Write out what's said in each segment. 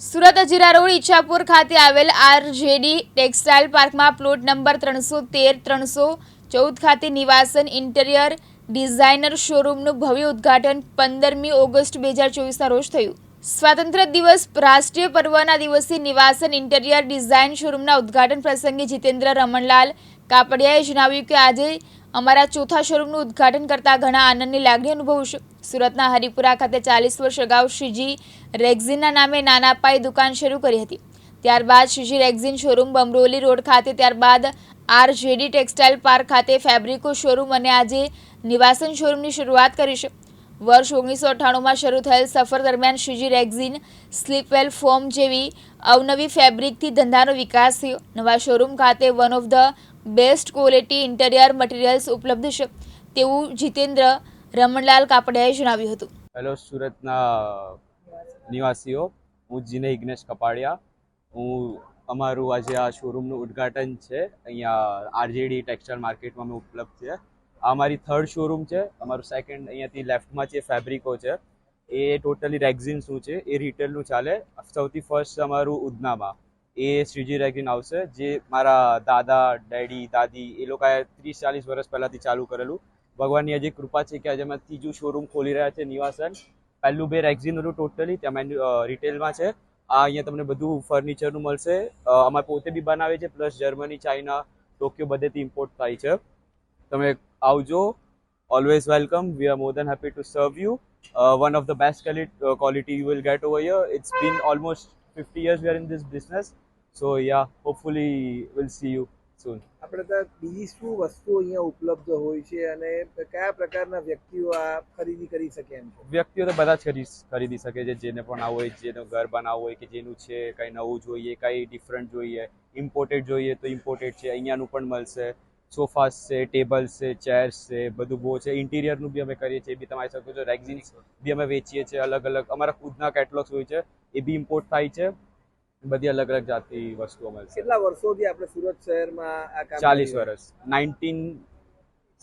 Surat અજીરા road Ichchhapur ખાતે આવેલ RJD textile પાર્કમાં પ્લોટ નંબર ત્રણસો તેર, ત્રણસો ચૌદ ખાતે નિવાસન ઇન્ટિરિયર ડિઝાઇનર શોરૂમનું ભવ્ય ઉદ્ઘાટન પંદરમી ઓગસ્ટ બે હજાર ચોવીસના રોજ થયું. સ્વાતંત્ર્ય દિવસ રાષ્ટ્રીય પર્વના દિવસે નિવાસન ઇન્ટિરિયર ડિઝાઇન શોરૂમના ઉદ્ઘાટન પ્રસંગે જીતેન્દ્ર રમણલાલ કાપડિયાએ જણાવ્યું કે આજે અમારા ચોથા શોરૂમનું ઉદ્ઘાટન કરતા ઘણા આનંદની લાગણી અનુભવશું સુરતના હરિપુરા ખાતે ચાલીસ વર્ષ અગાઉ શ્રીજી રેક્ઝિનના નામે નાના પાયે દુકાન શરૂ કરી હતી. ત્યારબાદ Shreeji rexine showroom Bamroli road ખાતે, ત્યારબાદ આરજેડી ટેક્સટાઇલ પાર્ક ખાતે ફેબ્રિકો શોરૂમ અને આજે નિવાસન શોરૂમની શરૂઆત કરી છે. વર્ષ ઓગણીસો અઠ્ઠાણુંમાં શરૂ થયેલ સફર દરમિયાન શ્રીજી રેક્ઝિન સ્લીપવેલ ફોર્મ જેવી અવનવી ફેબ્રિકથી ધંધાનો વિકાસ થયો. નવા શોરૂમ ખાતે one of the best quality interior materials ઉપલબ્ધ છે, તેવું જીતેન્દ્ર રમણલાલ કાપડિયાએ જણાવ્યું હતું. હેલો સુરતના નિવાસીઓ, હું જીને ઇગ્નેશ કપાડિયા. હું અમારું આજે આ શોરૂમનું ઉદ્ઘાટન છે. અહીંયા આરજેડી ટેક્સટાઇલ માર્કેટમાં અમે ઉપલબ્ધ છે. આ અમારી થર્ડ શોરૂમ છે. અમારું સેકન્ડ અહીંયાથી લેફ્ટમાં જે ફેબ્રિકો છે. એ ટોટલી રેક્ઝિન્સનું છે? એ રિટેલનું ચાલે. સૌથી ફર્સ્ટ અમારું ઉધનામાં. એ શ્રીજી રેગિન આવશે. જે મારા દાદા, ડેડી, દાદી, એ લોકોએ ત્રીસ ચાલીસ વર્ષ પહેલાંથી ચાલુ કરેલું. ભગવાનની આજે કૃપા છે કે આજે અમે ત્રીજું શોરૂમ ખોલી રહ્યા છે, નિવાસન. પહેલું બે રેક્ઝિન હતું ટોટલી ત્યાં રિટેલમાં છે. આ અહીંયા તમને બધું ફર્નિચરનું મળશે. અમારે પોતે બી બનાવે છે પ્લસ જર્મની ચાઇના ટોક્યો બધેથી ઇમ્પોર્ટ થાય છે. તમે આવજો. Always welcome we are more than happy to serve you one of the best quality you will get over year it's been almost fifty years we are in this business so yeah hopefully will see you soon આપણે ત્યાં બીજી શું વસ્તુઓ અહીંયા ઉપલબ્ધ હોય છે અને કયા પ્રકારના વ્યક્તિઓ આ ખરીદી કરી શકે એમ છે? વ્યક્તિઓ તો બધા જ ખરીદ ખરીદી શકે છે જેને પણ આવું હોય જેનું ઘર બનાવવું હોય કે જેનું છે કંઈ નવું જોઈએ કંઈ ડિફરન્ટ જોઈએ ઇમ્પોર્ટેડ જોઈએ તો ઇમ્પોર્ટેડ છે અહીંયાનું પણ મળશે. સોફાસ છે ટેબલ્સ છે ચેર્સ છે બધું બહુ છે. ઇન્ટિરિયરનું બી અમે કરીએ છીએ એ બી તમે શકો છો રેક્ઝિન્સ બી અમે વેચીએ છીએ અલગ અલગ અમારા ખુદના કેટલોગ્સ હોય છે એ બી ઇમ્પોર્ટ થાય છે. બધી અલગ અલગ જાતની વસ્તુઓ મળશે. કેટલા વર્ષોથી આપણે સુરત શહેરમાં આ કામ ચાલીસ વર્ષ. નાઇન્ટીન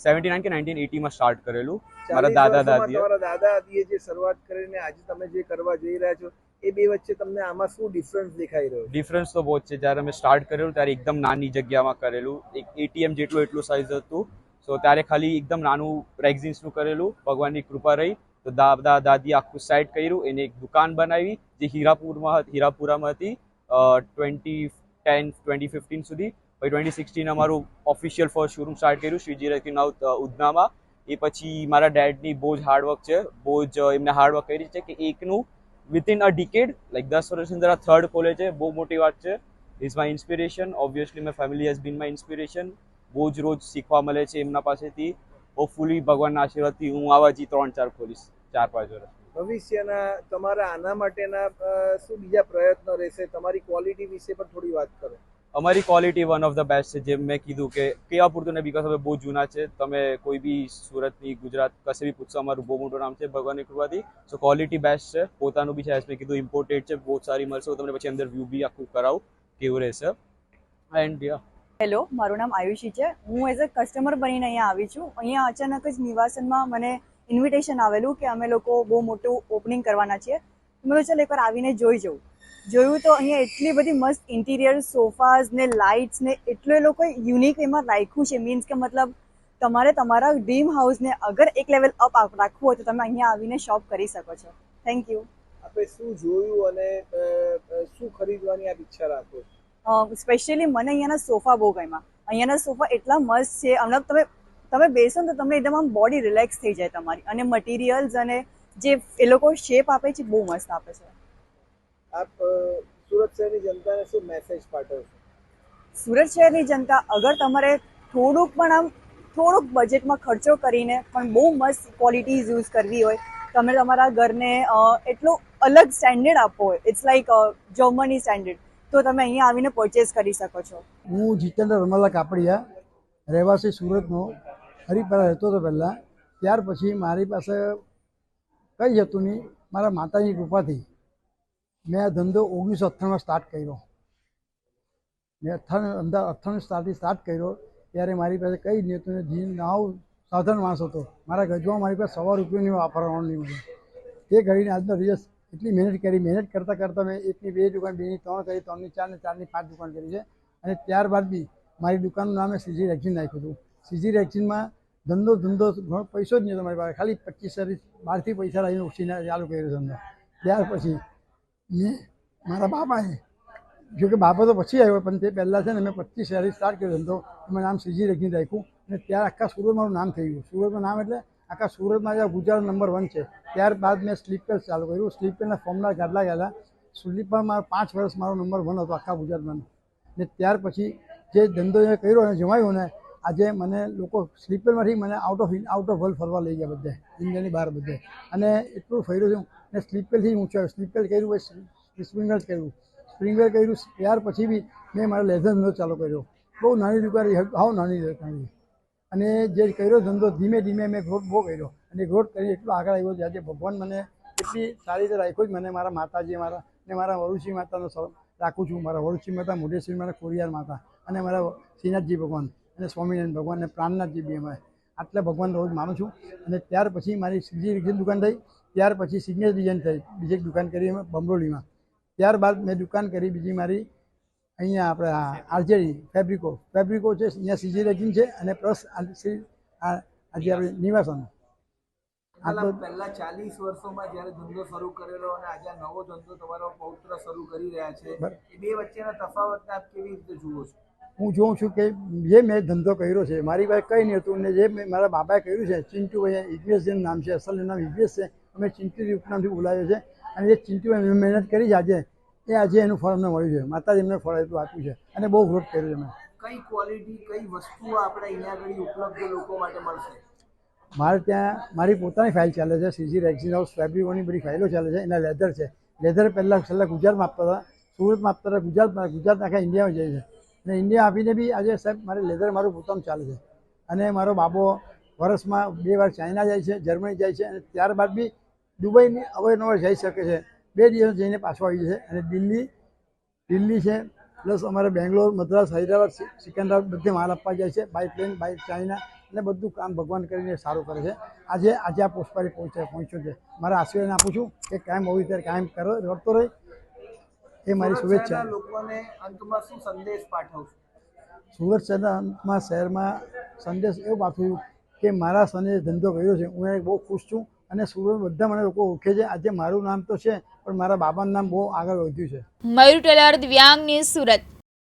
સેવન્ટી નાઇન કે નાઇન્ટીન એટીમાં સ્ટાર્ટ કરેલું. મારા દાદા દાદી દાદીએ. તમારા દાદા દાદીએ જે શરૂઆત કરીને આજે તમે જે કરવા જઈ રહ્યા છો એ બે વચ્ચે તમને આમાં શું ડિફરન્સ દેખાઈ રહ્યો ડિફરન્સ તો બહુ છે. જ્યારે અમે સ્ટાર્ટ કરેલું ત્યારે એકદમ નાની જગ્યામાં કરેલું. એક એટીએમ જેટલું એટલું સાઇઝ હતું. સો ત્યારે ખાલી એકદમ નાનું રેક્ઝિન્સનું કરેલું. ભગવાનની કૃપા રહી. તો દાદા દાદી આખું સાઇડ કર્યું, એને એક દુકાન બનાવી, જે હીરાપુરમાં હીરાપુરામાં હતી ટ્વેન્ટી ટેન ટ્વેન્ટી ફિફ્ટીન સુધી. પછી ટ્વેન્ટી સિક્સટીન અમારું ઓફિશિયલ ફર્સ્ટ શોરૂમ સ્ટાર્ટ કર્યું શ્રીજી રેકિન ઉધનામાં. એ પછી મારા ડેડની બહુ જ હાર્ડવર્ક છે, બહુ જ એમને હાર્ડવર્ક કરી છે કે એકનું વિથિન અ ડિકેડ લાઈક દસ વર્ષની અંદર આ થર્ડ ખોલે છે, બહુ મોટી વાત છે. Is my inspiration obviously my family has been my inspiration બહુ જ રોજ શીખવા મળે છે એમના પાસેથી. હોપફુલી ભગવાનના આશીર્વાદથી હું આવા જી ત્રણ ચાર ખોલીશ ચાર પાંચ વર્ષ. ભવિષ્યના તમારા આના માટેના શું બીજા પ્રયત્નો રહેશે? તમારી ક્વોલિટી વિશે પણ થોડી વાત કરો. અમારી quality one of the best છે. જેમ મેં કીધું કે કેવા પૂરતું ને બીકોઝ અમે બહુ જૂના છે. તમે કોઈ બી સુરતની ગુજરાત કશે બી પૂછશો અમારું બહુ મોટું નામ છે ભગવાનની કૃપાથી. સો ક્વોલિટી બેસ્ટ છે. પોતાનું બી છે એસ મેં કીધું ઇમ્પોર્ટેડ છે. બહુ સારી મળશે. હું તમને પછી અંદર વ્યૂ બી આખું કરાવું. કેવું રહેશે? એન્ડ યા હેલો, મારું નામ આયુષી છે. હું એઝ અ કસ્ટમર બનીને અહીંયા આવી છું. અહીંયા અચાનક જ નિવાસનમાં મને ઇન્વિટેશન આવેલું કે અમે લોકો બહુ મોટું ઓપનિંગ કરવાના છીએ. મેં ચાલ એકવાર આવીને જોઈ જવું જોયું તો અહીંયા એટલી બધી મસ્ત ઇન્ટિરિયર સોફાઝ ને લાઇટ્સ ને એટલું એ લોકોએ યુનિક એમાં રાખ્યું છે. મીન્સ કે મતલબ તમારે તમારા ડ્રીમ હાઉસને અગર એક લેવલ અપ રાખવું હોય તો તમે અહીંયા આવીને શોપ કરી શકો છો. થેન્ક યુ આપણે શું જોયું અને શું ખરીદવાની આપ ઈચ્છા રાખો છો? સ્પેશિયલી મને અહીંયાના સોફા બહુ ગમ્યા. અહીંયાના સોફા એટલા મસ્ત છે. હમણાં તમે તમે બેસો ને તો તમને એકદમ આમ બોડી રિલેક્સ થઈ જાય તમારી. અને મટીરિયલ્સ અને જે એ લોકો શેપ આપે છે બહુ મસ્ત આપે છે. આપ સુરત શહેરની જનતાને શું મેસેજ પાઠવશો સુરત શહેરની જનતા અગર તમારે થોડુંક પણ આમ થોડુંક બજેટમાં ખર્ચો કરીને પણ બહુ મસ્ત ક્વોલિટીઝ યુઝ કરવી હોય તમે તમારા ઘરને એટલો અલગ સ્ટેન્ડર્ડ આપવો હોય. ઇટ્સ લાઈક જર્મની સ્ટેન્ડર્ડ તો તમે અહીંયા આવીને પરચેસ કરી શકો છો. હું જીતેન્દ્ર રમલા કાપડિયા, રહેવાસી સુરતનો. હરિપરા રહેતો હતો પહેલાં. ત્યાર પછી મારી પાસે કંઈ હતું નહીં. મારા માતાની કૃપાથી મેં આ ધંધો ઓગણીસો અઠ્ઠાણું સ્ટાર્ટ કર્યો. મેં અઠ્ઠાણું અમદાવાદ અઠ્ઠાણું સ્ટાર્ટથી સ્ટાર્ટ કર્યો. ત્યારે મારી પાસે કંઈ જ નહોતું ને જીન નાવ સાધારણ માણસ હતો. મારા ગજમાં મારી પાસે સવા રૂપિયાની વાપરવાનું નહીં મળે તે ઘડીને આજનો દિવસ એટલી મહેનત કરી, મહેનત કરતાં કરતાં મેં એકની બે દુકાન, બેની ત્રણ કરી, ત્રણની ચાર ને ચારની પાંચ દુકાન કરી છે. અને ત્યારબાદ બી મારી દુકાનનું નામે સીજી રેક્ઝિન નાખ્યું હતું. સીજી રેક્ઝિનમાં ધંધો ધંધો, ઘણો પૈસો જ નહીં મારી પાસે. ખાલી પચીસ હજાર બહારથી પૈસા લાવીને ઉછીને ચાલુ કર્યો ધંધો. ત્યાર પછી મેં મારા બાપાએ, જો કે બાપા તો પછી આવ્યો, પણ તે પહેલાં છે ને મેં પચીસ હજારથી સ્ટાર્ટ કર્યો ધંધો. એમાં નામ સીજી રેક્ઝિન રાખ્યું. અને ત્યાં આખા સુરતમાં મારું નામ થઈ ગયું. સુરતમાં નામ એટલે આખા સુરતમાં જે ગુજરાત નંબર વન છે. ત્યારબાદ મેં સ્લીપર ચાલુ કર્યું. સ્લીપરના ફોર્મના ગાડલા ગયેલા સ્લીપરમાં પાંચ વર્ષ મારો નંબર વન હતો આખા ગુજરાતમાં. ને ત્યાર પછી જે ધંધો મેં કર્યો અને જમાયો ને, આજે મને લોકો સ્લીપરમાંથી મને out of out of world ફરવા લઈ ગયા બધે. ઇન્ડિયાની બહાર બધે. અને એટલું ફર્યો છું ને સ્લીપરથી હું આવ્યો સ્લીપર કર્યું હોય સ્પ્રિંગર કર્યું. સ્પ્રિંગર કર્યું, ત્યાર પછી બી મેં મારો લેઝર ધંધો ચાલુ કર્યો. બહુ નાની દુકાન હાવ નાની દુકાન. અને જે કર્યો ધંધો ધીમે ધીમે મેં ગ્રોથ બહુ કર્યો. અને ગ્રોથ કરી એટલો આગળ આવ્યો છે ભગવાન મને એટલી સારી રીતે રાખ્યો જ મને મારા માતાજી, મારા ને મારા વરુષી માતાનો રાખું છું. મારા વરુષી માતા મુઢેશ્વરી મારા ખોડિયાર માતા અને મારા શ્રીનાથજી ભગવાન અને સ્વામિનારાયણ ભગવાન અને પ્રાણનાથજી બી અમે આટલા ભગવાન રોજ માનું છું. અને ત્યાર પછી મારી રિક્ષન દુકાન થઈ. ત્યાર પછી સિગ્નેચર ડિઝાઇન થઈ. બીજી એક દુકાન કરી અમે બમરોલીમાં. ત્યારબાદ મેં દુકાન કરી બીજી મારી અહીંયા આપણે આરજેડી ફેબ્રિકો ફેબ્રિકો છે અહીંયા સીજી રેજિન છે અને પ્લસ આજે આપણે નિવાસન. પહેલા ચાલીસ વર્ષોમાં જ્યારે ધંધો શરૂ કરેલો અને આજે નવો ધંધો તમારો પૌત્ર શરૂ કરી રહ્યા છે એ બે વચ્ચેના તફાવત આપ કેવી રીતે જુઓ છો? હું જોઉં છું કે જે મેં ધંધો કર્યો છે મારી પાસે કંઈ નહીં હતું ને જે મેં મારા બાબાએ કર્યું છે ચિંટુભાઈ ઇગ્નેશ જેનું નામ છે અસલ એનું નામ ઇગ્નેશ છે અમે ચિંટુ ઉપનામથી બોલાવ્યો છે અને જે ચિંટુભાઈ મેં મહેનત કરી છે આજે એ આજે એનું ફળ અમને મળ્યું છે. માતાજી એમને ફળ એટલું આપ્યું છે. અને બહુ ગ્રોથ કર્યું છે મેં કઈ ક્વોલિટી કઈ વસ્તુઓ આપણે અહીંયા આગળ ઉપલબ્ધ લોકો માટે મળશે? મારે ત્યાં મારી પોતાની ફાઇલ ચાલે છે. સીજી રેક્સિન હાઉસ ફેબ્રિકોની બધી ફાઇલો ચાલે છે. એના લેધર છે. લેધર પહેલાં છેલ્લા ગુજરાતમાં આપતા હતા. સુરતમાં આપતા હતા. ગુજરાતમાં ગુજરાત આખા ઇન્ડિયામાં જાય છે. અને ઇન્ડિયા આપીને બી આજે સાહેબ મારે લેધર મારું પોતાનું ચાલે છે. અને મારો બાબો વર્ષમાં બે વાર ચાઇના જાય છે જર્મની જાય છે અને ત્યારબાદ બી દુબઈની અવારનવાર જઈ શકે છે. બે દિવસ જઈને પાછો આવી જશે. અને દિલ્હી દિલ્હી છે પ્લસ અમારે બેંગ્લોર મદ્રાસ હૈદરાબાદ સિકંદરાબાદ બધે માલ આપવા જાય છે. બાય પ્લેન બાય ચાઇના અને બધું કામ ભગવાન કરીને સારું કરે છે. આજે આજે આ પુષ્પારી પહોંચે પહોંચ્યો છે. મારા આશીર્વાદ આપું છું કે કાયમ હોવી ત્યારે કાયમ કરો રડતો રહે. એ મારી શુભેચ્છા. લોકોને અંતમાં શું સંદેશ પાઠવશો? સુરત શહેરમાં શહેરમાં સંદેશ એવો પાઠવું કે મારા સને ધંધો કર્યો છે. હું બહુ ખુશ છું અને સુરત બધા મને લોકો ઓળખે છે. આજે મારું નામ તો છે પણ મારા બાબાનું નામ બહુ આગળ વધ્યું છે. મયુર ટેલર દિવ્યાંગ ન્યૂઝ સુરત.